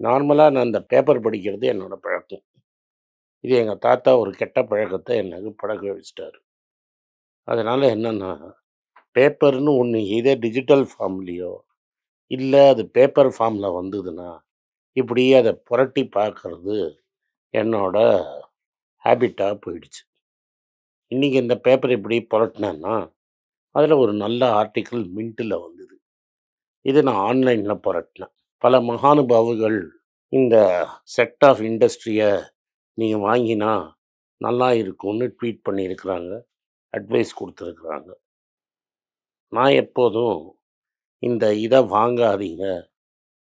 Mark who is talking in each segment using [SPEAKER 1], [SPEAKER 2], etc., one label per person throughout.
[SPEAKER 1] நார்மலாக நான் இந்த பேப்பர் படிக்கிறது என்னோட பழக்கம். இது எங்கள் தாத்தா ஒரு கெட்ட பழக்கத்தை எனக்கு பழக வச்சிட்டாரு. அதனால் என்னென்னா பேப்பர்னு ஒன்று இதே டிஜிட்டல் ஃபார்ம்லேயோ இல்லை அது பேப்பர் ஃபார்மில் வந்ததுன்னா இப்படி அதை புரட்டி பார்க்கறது என்னோட ஹேபிட்டாக போயிடுச்சு. இன்றைக்கி இந்த பேப்பர் இப்படி புரட்டினேன்னா அதில் ஒரு நல்ல ஆர்டிக்கிள் மின்ட்டில் வந்தது. இது நான் ஆன்லைனில் புரட்டினேன். பல மகானுபாவுகள் இந்த செட் ஆஃப் இண்டஸ்ட்ரியை நீங்கள் வாங்கினா நல்லா இருக்கும்னு ட்வீட் பண்ணியிருக்கிறாங்க அட்வைஸ் கொடுத்துருக்குறாங்க. நான் எப்போதும் இந்த இதை வாங்காதீங்க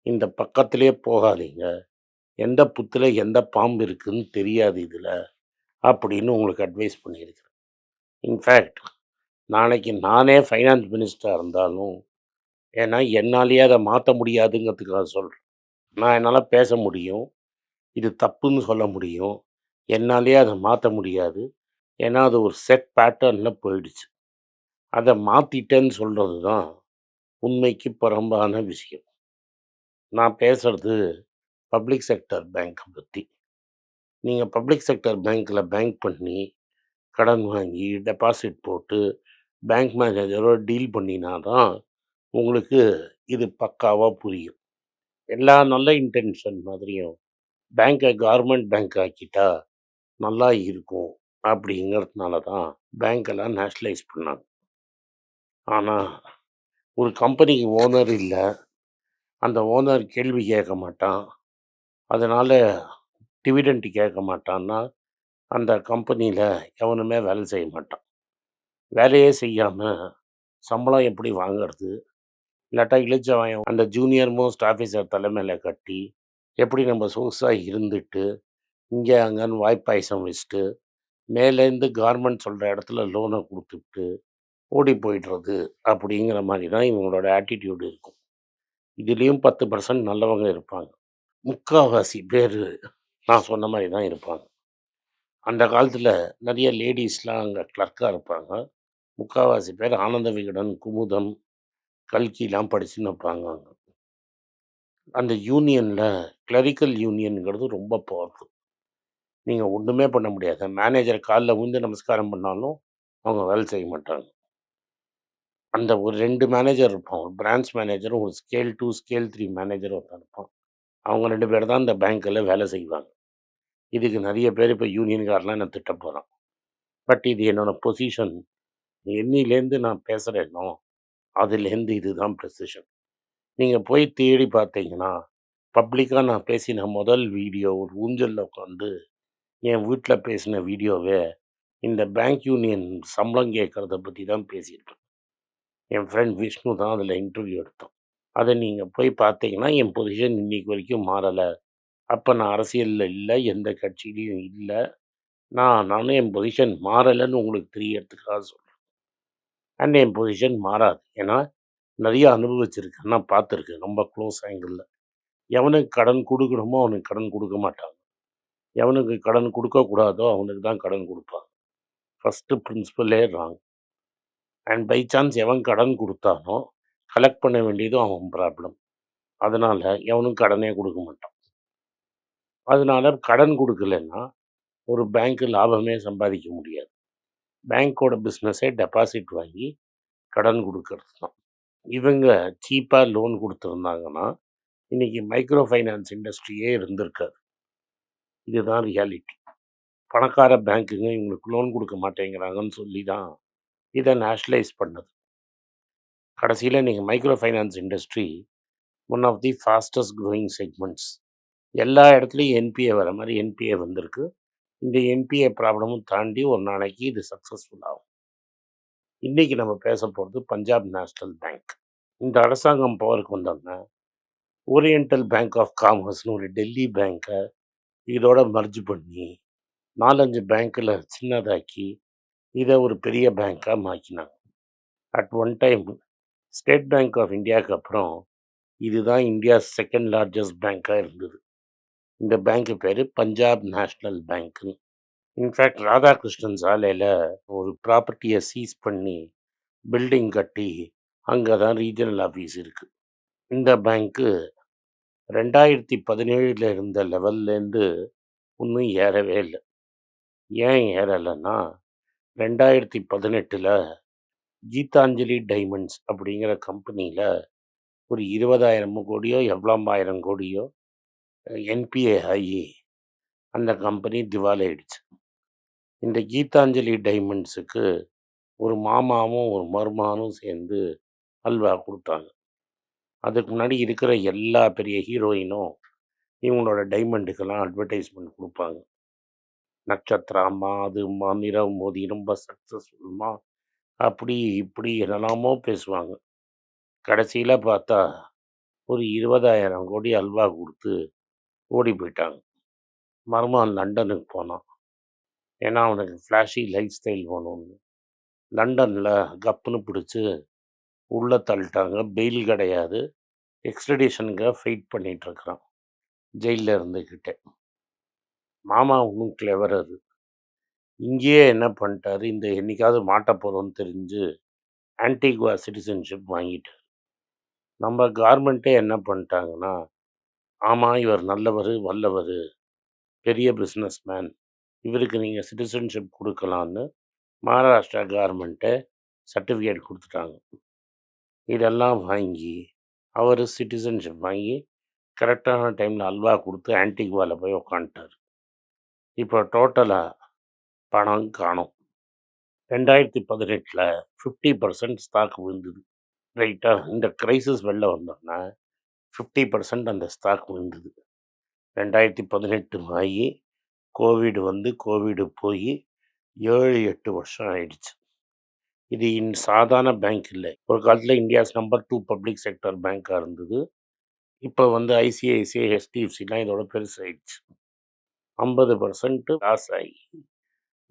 [SPEAKER 1] இந்த பக்கத்திலே போகாதீங்க எந்த புத்தில் எந்த பாம்பு இருக்குதுன்னு தெரியாது இதில் அப்படின்னு உங்களுக்கு அட்வைஸ் பண்ணியிருக்கிறேன். இன்ஃபேக்ட் நாளைக்கு நானே ஃபைனான்ஸ் மினிஸ்டராக இருந்தாலும் ஏன்னா என்னாலேயே அதை மாற்ற முடியாதுங்கிறதுக்காக சொல்கிறேன் நான் என்னால் பேச முடியும். இது தப்புன்னு சொல்ல முடியும். என்னாலேயே அதை மாற்ற முடியாது. ஏன்னா அது ஒரு செட் பேட்டர்னில் போயிடுச்சு. அதை மாற்றிட்டேன்னு சொல்கிறது தான் உண்மைக்கு புறம்பான விஷயம். நான் பேசுகிறது பப்ளிக் செக்டர் பேங்க்கை பற்றி நீங்கள் பப்ளிக் செக்டர் பேங்க்கில் பேங்க் பண்ணி கடன் வாங்கி டெபாசிட் போட்டு பேங்க் மேனேஜரோட டீல் பண்ணினா தான் உங்களுக்கு இது பக்காவாக புரியும். எல்லா நல்ல இன்டென்ஷன் மாதிரியும் பேங்க்கை கவர்மெண்ட் பேங்க் ஆக்கிட்டா நல்லா இருக்கும் அப்படிங்கிறதுனால தான் பேங்க்கெல்லாம் நேஷ்னலைஸ் பண்ணாங்க. ஆனால் ஒரு கம்பெனிக்கு ஓனர் இல்லை அந்த ஓனர் கேள்வி கேட்க மாட்டான். அதனால் டிவிடெண்ட் கேட்க மாட்டான்னா அந்த கம்பெனியில் எவனுமே வேலை செய்ய மாட்டான். வேலையே செய்யாமல் சம்பளம் எப்படி வாங்குறது இல்லாட்டா இளைச்சவாயம் அந்த ஜூனியர் மோஸ்ட் ஆஃபீஸர் தலைமையில் கட்டி எப்படி நம்ம சொகுசாக இருந்துட்டு இங்கே அங்கேன்னு வாய்ப்பாயசம் வச்சுட்டு மேலேருந்து கார்மெண்ட் சொல்கிற இடத்துல லோனை கொடுத்துட்டு ஓடி போயிடுறது அப்படிங்கிற மாதிரி தான் இவங்களோட ஆட்டிடியூடு இருக்கும். இதுலேயும் பத்து பர்சன்ட் நல்லவங்க இருப்பாங்க. முக்கால்வாசி பேர் நான் சொன்ன மாதிரி தான் இருப்பாங்க. அந்த காலத்தில் நிறைய லேடிஸ்லாம் அங்கே கிளர்க்காக இருப்பாங்க. முக்கால்வாசி பேர் ஆனந்த விகடன் குமுதம் கல்கிலாம் படிச்சுன்னு இருப்பாங்க அந்த யூனியனில் கிளரிக்கல் யூனியனுங்கிறது ரொம்ப பவர்ஃபுல் நீங்கள் ஒன்றுமே பண்ண முடியாது. மேனேஜர் காலில் விழுந்து நமஸ்காரம் பண்ணாலும் அவங்க வேலை செய்ய மாட்டாங்க. அந்த ஒரு ரெண்டு மேனேஜர் இருப்பான் ஒரு பிரான்ச் மேனேஜரும் ஒரு ஸ்கேல் டூ ஸ்கேல் த்ரீ மேனேஜரும் ஒருத்தன் இருப்பான். அவங்க ரெண்டு பேர் தான் இந்த பேங்க்கில் வேலை செய்வாங்க. இதுக்கு நிறைய பேர் இப்போ யூனியன்காரெலாம் நான் திட்ட போகிறான் பட் இது என்னோடய பொசிஷன் என்னிலேருந்து நான் பேசுகிறேனோ அதுலேருந்து இதுதான் ப்ரெசிஷன் நீங்கள் போய் தேடி பார்த்தீங்கன்னா பப்ளிக்காக நான் பேசின முதல் வீடியோ ஒரு ஊஞ்சலில் உட்காந்து என் வீட்டில் பேசின வீடியோவே இந்த பேங்க் யூனியன் சம்பளம் கேட்குறத பற்றி தான் பேசியிருப்பேன் என் ஃப்ரெண்ட் விஷ்ணு தான் அதில் இன்டர்வியூ எடுத்தோம் அதை நீங்கள் போய் பார்த்தீங்கன்னா என் பொசிஷன் இன்றைக்கி வரைக்கும் மாறலை. அப்போ நான் அரசியலில் இல்லை எந்த கட்சியிலையும் இல்லை. நான் நானும் என் பொசிஷன் மாறலைன்னு உங்களுக்கு தெரியறதுக்காக சொல்கிறேன் அண்ட் என் பொசிஷன் மாறாது. ஏன்னா நிறைய அனுபவிச்சிருக்கேன். நான் பார்த்துருக்கேன். ரொம்ப க்ளோஸ் ஆங்கிளில் எவனுக்கு கடன் கொடுக்கணுமோ அவனுக்கு கடன் கொடுக்க மாட்டாங்க. எவனுக்கு கடன் கொடுக்கக்கூடாதோ அவனுக்கு தான் கடன் கொடுப்பாங்க. ஃபஸ்ட்டு பிரின்சிபலே ராங் அண்ட் பை சான்ஸ் எவன் கடன் கொடுத்தானோ கலெக்ட் பண்ண வேண்டியதும் அவன் ப்ராப்ளம் அதனால் எவனும் கடனே கொடுக்க மாட்டான். அதனால கடன் கொடுக்கலன்னா ஒரு பேங்க்கு லாபமே சம்பாதிக்க முடியாது. பேங்க்கோட பிஸ்னஸே டெபாசிட் வாங்கி கடன் கொடுக்கறது தான். இவங்க சீப்பாக லோன் கொடுத்துருந்தாங்கன்னா இன்றைக்கி மைக்ரோ ஃபைனான்ஸ் இண்டஸ்ட்ரியே இருந்திருக்காது. இதுதான் ரியாலிட்டி. பணக்கார பேங்க்குங்க இவங்களுக்கு லோன் கொடுக்க மாட்டேங்கிறாங்கன்னு சொல்லி தான் இதை நேஷ்னலைஸ் பண்ணது. கடைசியில் நீங்கள் micro finance industry one of the fastest growing segments. எல்லா இடத்துலையும் என்பிஏ வர மாதிரி என்பிஏ வந்திருக்கு. இந்த என்பிஏ ப்ராப்ளமும் தாண்டி ஒரு நாளைக்கு இது சக்ஸஸ்ஃபுல் ஆகும். இன்றைக்கி நம்ம பேச போகிறது பஞ்சாப் நேஷ்னல் பேங்க் இந்த அரசாங்கம் பவருக்கு வந்தோம்னா ஓரியண்டல் பேங்க் ஆஃப் காமர்ஸ்னு ஒரு டெல்லி பேங்க்கை இதோட மர்ஜ் பண்ணி நாலஞ்சு பேங்க்கில் சின்னதாக்கி இதை ஒரு பெரிய பேங்க்காக மாற்றினாங்க at one time State Bank of இந்தியாவுக்கு அப்புறம் இதுதான் இந்தியா செகண்ட் லார்ஜஸ்ட் பேங்க்காக இருந்தது. இந்த பேங்க்கு பேர் பஞ்சாப் நேஷ்னல் பேங்க்னு இன்ஃபேக்ட் ராதாகிருஷ்ணன் சாலையில் ஒரு ப்ராப்பர்ட்டியை சீஸ் பண்ணி பில்டிங் கட்டி அங்கே தான் ரீஜனல் ஆஃபீஸ் இருக்குது இந்த பேங்க்கு ரெண்டாயிரத்தி பதினேழில் இருந்த லெவல்லேருந்து இன்னும் ஏறவே இல்லை. ஏன் ஏறலைன்னா ரெண்டாயிரத்தி பதினெட்டில் கீதாஞ்சலி டைமண்ட்ஸ் அப்படிங்கிற கம்பெனியில் ஒரு இருபதாயிரம் கோடியோ எவ்வளோம்பாயிரம் கோடியோ என்பிஏ ஆகி அந்த கம்பெனி திவாலி ஆயிடுச்சு. இந்த கீதாஞ்சலி டைமண்ட்ஸுக்கு ஒரு மாமாவும் ஒரு மருமானும் சேர்ந்து அல்வா கொடுத்தாங்க. அதுக்கு முன்னாடி இருக்கிற எல்லா பெரிய ஹீரோயினும் இவங்களோட டைமண்டுக்கெல்லாம் அட்வர்டைஸ்மெண்ட் கொடுப்பாங்க. நட்சத்திரமா அதுமா நிரவ் மோதி ரொம்ப சக்ஸஸ்ஃபுல்மா அப்படி இப்படி என்னெல்லாமோ பேசுவாங்க. கடைசியில் பார்த்தா ஒரு இருபதாயிரம் கோடி அல்வா கொடுத்து ஓடி போயிட்டாங்க. மருமகன் லண்டனுக்கு போனான். ஏன்னா அவனுக்கு ஃப்ளாஷி லைஃப் ஸ்டைல் வேணும்னு. லண்டனில் கப்புன்னு பிடிச்சி உள்ளே தள்ளிட்டாங்க. பெயில் கிடையாது. எக்ஸ்ட்ரடிஷனுக்காக ஃபைட் பண்ணிகிட்ருக்குறான் ஜெயிலில் இருந்துக்கிட்டே மாமா ஒன்றும் கிளவர் அது. இங்கேயே என்ன பண்ணிட்டாரு? இந்த என்றைக்காவது மாட்ட போகிறோன்னு தெரிஞ்சு ஆன்டிகுவா சிட்டிசன்ஷிப் வாங்கிட்டார். நம்ம கார்மெண்ட்டே என்ன பண்ணிட்டாங்கன்னா ஆமாம் இவர் நல்லவர் வல்லவர் பெரிய பிஸ்னஸ் மேன் இவருக்கு நீங்கள் சிட்டிசன்ஷிப் கொடுக்கலான்னு மகாராஷ்டிரா கார்மெண்ட்டை சர்டிஃபிகேட் கொடுத்துட்டாங்க. இதெல்லாம் வாங்கி அவர் சிட்டிசன்ஷிப் வாங்கி கரெக்டான டைமில் அல்வா கொடுத்து ஆன்டிகுவாவில் போய் உக்காந்துட்டார். இப்போ டோட்டலாக பணம் காணும். ரெண்டாயிரத்தி பதினெட்டில் ஃபிஃப்டி பர்சன்ட் ஸ்டாக் விழுந்தது. ரைட்டாக இந்த க்ரைசிஸ் வெளில வந்தோன்னா ஃபிஃப்டி பர்சன்ட் அந்த ஸ்டாக் விழுந்தது ரெண்டாயிரத்தி பதினெட்டு ஆகி கோவிடு வந்து கோவிடு போய் ஏழு எட்டு வருஷம் ஆயிடுச்சு. இது இன் சாதாரண பேங்க் இல்லை. ஒரு காலத்தில் India's number two public sector பேங்க்காக இருந்தது. இப்போ வந்து ஐசிஐசிஐ ஹெச்டிஎஃப்சிலாம் இதோட பெருசாயிடுச்சு. ஐம்பது பர்சன்ட்டு லாஸ் ஆகி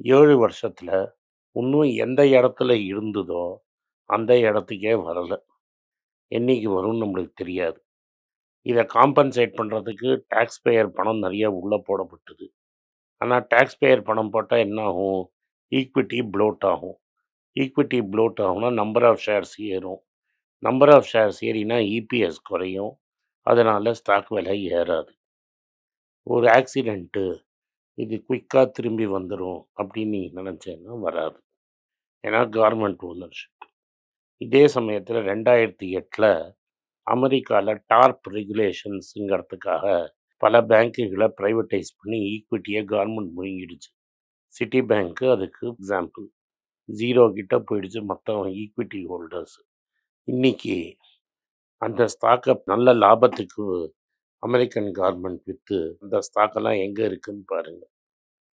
[SPEAKER 1] ஏழு வருஷத்தில் இன்னும் எந்த இடத்துல இருந்ததோ அந்த இடத்துக்கே வரலை. என்னைக்கு வரும்னு நம்மளுக்கு தெரியாது. இதை காம்பன்சேட் பண்ணுறதுக்கு டேக்ஸ் பேயர் பணம் நிறைய உள்ளே போடப்பட்டது. ஆனால் டேக்ஸ் பேயர் பணம் போட்டால் என்ன ஆகும் ஈக்விட்டி ப்ளோட் ஆகும். ஈக்விட்டி ப்ளோட் ஆகும்னா நம்பர் ஆஃப் ஷேர்ஸ் ஏறும். நம்பர் ஆஃப் ஷேர்ஸ் ஏறினா இபிஎஸ் குறையும். அதனால் ஸ்டாக் விலை ஏறாது. ஒரு ஆக்சிடெண்ட்டு இது குயிக்காக திரும்பி வந்துடும் அப்படின்னு நீ நினச்சேன்னா வராது. ஏன்னா கவர்மெண்ட் ஓனர்ஷிப் இதே சமயத்தில் ரெண்டாயிரத்தி எட்டில் அமெரிக்காவில் டார்ப் ரெகுலேஷன்ஸுங்கிறதுக்காக பல பேங்க்குகளை ப்ரைவேட்டைஸ் பண்ணி ஈக்விட்டியை கவர்மெண்ட் முழுங்கிடுச்சு. சிட்டி பேங்க்கு அதுக்கு எக்ஸாம்பிள். ஜீரோ கிட்ட போயிடுச்சு மொத்தம் ஈக்விட்டி ஹோல்டர்ஸ். இன்னைக்கு அந்த ஸ்டாக்கை நல்ல லாபத்துக்கு அமெரிக்கன் கவர்மெண்ட் விற்று அந்த ஸ்டாக்கெல்லாம் எங்கே இருக்குதுன்னு பாருங்கள்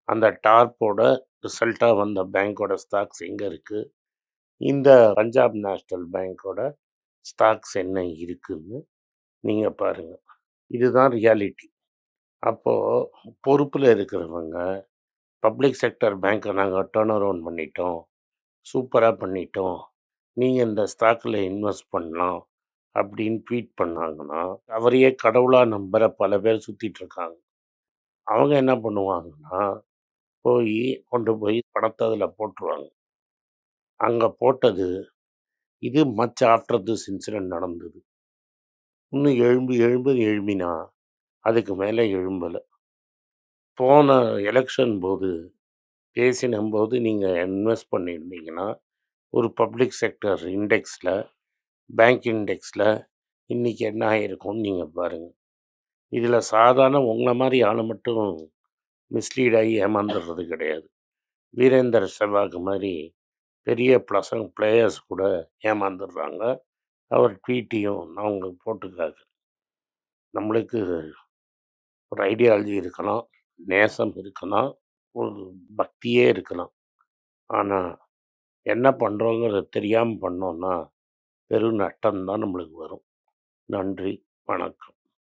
[SPEAKER 1] அந்த டார்ப்போட ரிசல்ட்டாக வந்த பேங்க்கோட ஸ்டாக்ஸ் எங்கே இருக்குது இந்த பஞ்சாப் நேஷ்னல் பேங்க்கோட ஸ்டாக்ஸ் என்ன இருக்குன்னு நீங்கள் பாருங்கள் இதுதான் ரியாலிட்டி. அப்போது பொறுப்பில் இருக்கிறவங்க பப்ளிக் செக்டர் பேங்க்கை நாங்கள் டேர்ன் அரவுண்ட் பண்ணிட்டோம் சூப்பராக பண்ணிட்டோம் நீங்கள் இந்த ஸ்டாக்கில் இன்வெஸ்ட் பண்ணலாம் அப்படின்னு ட்வீட் பண்ணாங்கன்னா அவரையே கடவுளாக நம்புகிற பல பேர் சுற்றிட்டுருக்காங்க அவங்க என்ன பண்ணுவாங்கன்னா போய் கொண்டு போய் பணத்தை அதில் போட்டுருவாங்க. அங்கே போட்டது இது மச் ஆஃப்டர் திஸ் இன்சிடென்ட் நடந்தது. இன்னும் எழும்பு எழும்பு எழும்பினா அதுக்கு மேலே எழும்பலை. போன எலெக்ஷன் போது பேசினும்போது நீங்கள் இன்வெஸ்ட் பண்ணியிருந்தீங்கன்னா ஒரு பப்ளிக் செக்டர் இண்டெக்ஸில் பேங்க் இண்டெக்ஸில் இன்றைக்கி என்ன ஆகிருக்கும்னு நீங்கள் பாருங்கள் இதில் சாதாரண உங்களை மாதிரி ஆள் மட்டும் மிஸ்லீடாகி ஏமாந்துடுறது கிடையாது. வீரேந்தர் செவ்வாக்கு மாதிரி பெரிய ப்ளசங் பிளேயர்ஸ் கூட ஏமாந்துடுறாங்க. அவர் ட்வீட்டையும் நான் உங்களுக்கு போட்டுக்காது. நம்மளுக்கு ஒரு ஐடியாலஜி இருக்கலாம் நேசம் இருக்கலாம் ஒரு பக்தியே இருக்கலாம் ஆனால் என்ன பண்ணுறோங்கிறத தெரியாமல் பண்ணோன்னா பெரும் நட்டம்தான் நம்மளுக்கு வரும். நன்றி. வணக்கம்.